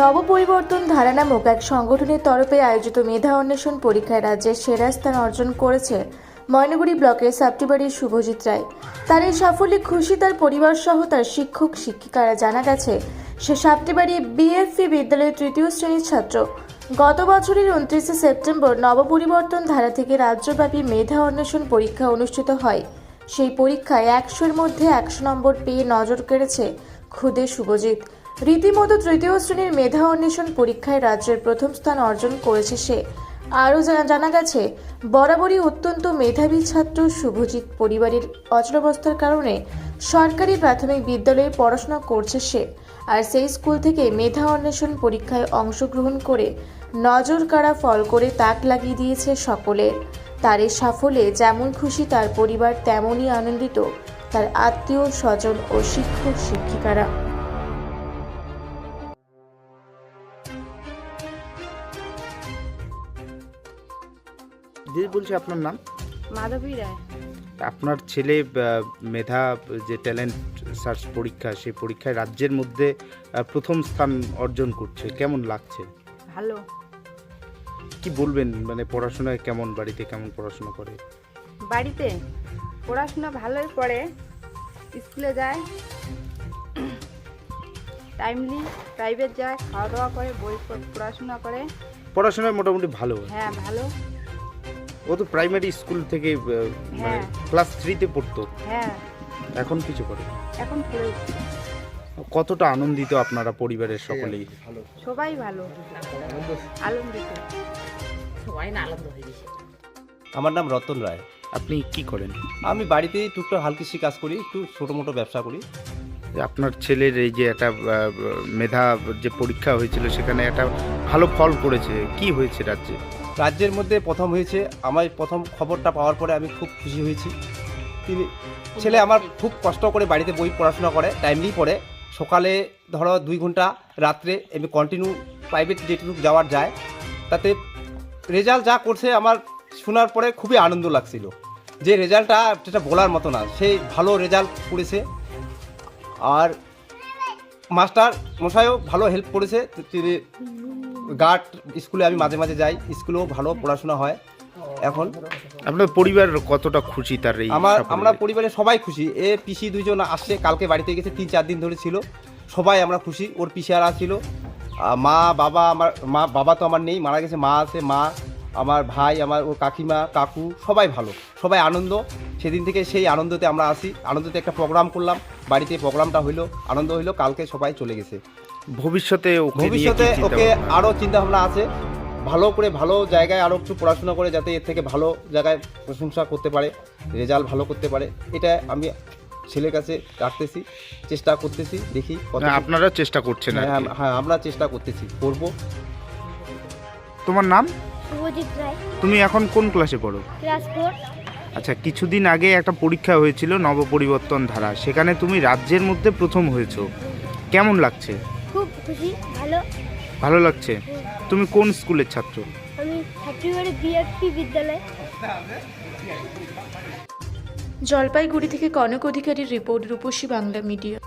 নবপরিবর্তন ধারা নামক এক সংগঠনের তরফে আয়োজিত মেধা অন্বেষণ পরীক্ষায় রাজ্যের সেরা স্থান অর্জন করেছে ময়নগুড়ি ব্লকের সাপ্টিবাড়ির শুভজিৎ রায়। তার এই সাফল্যে খুশি তার পরিবার সহ তার শিক্ষক, শিক্ষিকারা জানা গেছে, সে সাপ্টিবাড়ি বিএফপি বিদ্যালয়ের তৃতীয় শ্রেণির ছাত্র। গত বছরের উনত্রিশে সেপ্টেম্বর নবপরিবর্তন ধারা থেকে রাজ্যব্যাপী মেধা অন্বেষণ পরীক্ষা অনুষ্ঠিত হয়। সেই পরীক্ষায় একশোর মধ্যে একশো নম্বর পেয়ে নজর কেড়েছে খুদে শুভজিৎ। রীতিমতো তৃতীয় শ্রেণির মেধা অন্বেষণ পরীক্ষায় রাজ্যের প্রথম স্থান অর্জন করেছে সে। আরও জানা গেছে, বরাবরই অত্যন্ত মেধাবী ছাত্র শুভজিৎ পরিবারের অচলাবস্থার কারণে সরকারি প্রাথমিক বিদ্যালয়ে পড়াশোনা করছে সে আর সেই স্কুল থেকে মেধা অন্বেষণ পরীক্ষায় অংশগ্রহণ করে নজর কাড়া ফল করে তাক লাগিয়ে দিয়েছে সকলে। তার এই সাফল্যে যেমন খুশি তার পরিবার, তেমনই আনন্দিত তার আত্মীয়, স্বজন ও শিক্ষক শিক্ষিকারা দিদি বলছি আপনার নাম? মাধবী রায়। আপনার ছেলে মেধা যে ট্যালেন্ট সার্চ পরীক্ষা সেই পরীক্ষায় রাজ্যের মধ্যে প্রথম স্থান অর্জন করছে। কেমন লাগছে? ভালো। কি বলবেন? মানে পড়াশোনায় কেমন? বাড়িতে কেমন পড়াশোনা করে? বাড়িতে পড়াশোনা ভালোই করে। স্কুলে যায়। টাইমলি প্রাইভেট যায় খাওয়া দাওয়া করে বই পড়াশোনা করে। পড়াশোনায় মোটামুটি ভালো। হ্যাঁ ভালো। ও তো প্রাইমারি স্কুল থেকে মানে হ্যাঁ। ক্লাস থ্রিতে পড়তো। হ্যাঁ। এখন কিছু করে? এখন পড়ে কতটা আনন্দিত আপনারা পরিবারের সকলেই? সবাই ভালো। আনন্দিত সবাই না আনন্দ আমার নাম রতন রায়। আপনি কি করেন? আমি বাড়িতেই টুকটাক হালকিসি কাজ করি একটু ছোটো মোটো ব্যবসা করি। আপনার ছেলের এই যে একটা মেধা যে পরীক্ষা হয়েছিল সেখানে একটা ভালো ফল করেছে। কি হয়েছে রাজ্যে? রাজ্যের মধ্যে প্রথম হয়েছে। আমার প্রথম খবরটা পাওয়ার পরে আমি খুব খুশি হয়েছি। তিনি ছেলে আমার খুব কষ্ট করে বাড়িতে বই পড়াশোনা করে টাইমলি পড়ে। সকালে ধরো দুই ঘণ্টা, রাত্রে এমনি কন্টিনিউ প্রাইভেট যেটুকু যাওয়ার যায়। তাতে রেজাল্ট যা করছে আমার শোনার পরে খুবই আনন্দ লাগছিল। যে রেজাল্টটা যেটা বলার মতো না সেই ভালো রেজাল্ট করেছে। আর মাস্টার মশাইও ভালো হেল্প করেছে তিনি গার্ড স্কুলে আমি মাঝে মাঝে যাই স্কুলেও ভালো পড়াশোনা হয়। এখন আপনার পরিবার কতটা খুশি তার এই আমার আমরা পরিবারে সবাই খুশি। এ পিসি দুইজন আসছে কালকে বাড়িতে গেছে তিন চার দিন ধরে ছিল। সবাই আমরা খুশি ওর পিসিয়ারা ছিল। আহ, মা বাবা আমার মা বাবা তো আমার নেই মারা গেছে মা আছে মা আমার ভাই আমার ওর কাকিমা কাকু সবাই ভালো। সবাই আনন্দ। সেদিন থেকে সেই আনন্দতে আমরা আসি। আনন্দতে একটা প্রোগ্রাম করলাম। বাড়িতে প্রোগ্রামটা হইল আনন্দ হইল কালকে সবাই চলে গেছে। ভবিষ্যতে ওকে ভবিষ্যতে ওকে? আরও চিন্তা ভাবনা আছে। ভালো করে ভালো জায়গায় আরও একটু পড়াশোনা করে যাতে এর থেকে ভালো জায়গায় প্রশংসা করতে পারে রেজাল্ট ভালো করতে পারে। এটা আমি ছেলের কাছে রাখতেছি চেষ্টা করতেছি দেখি আপনারা চেষ্টা করছেন হ্যাঁ হ্যাঁ আমরা চেষ্টা করতেছি করব। তোমার নাম? তুমি এখন কোন ক্লাসে পড়ো? Class four. আচ্ছা কিছুদিন আগে একটা পরীক্ষা হয়েছিল নবপরিবর্তন ধারা। সেখানে তুমি রাজ্যের মধ্যে প্রথম হয়েছো। কেমন লাগছে? খুশি ভালো। ভালো লাগছে? তুমি কোন স্কুলের ছাত্র? আমি ছাত্রীবাড়ি বিএফপি বিদ্যালয়। জলপাইগুড়ি থেকে কনক অধিকারীর রিপোর্ট রূপসী বাংলা মিডিয়া।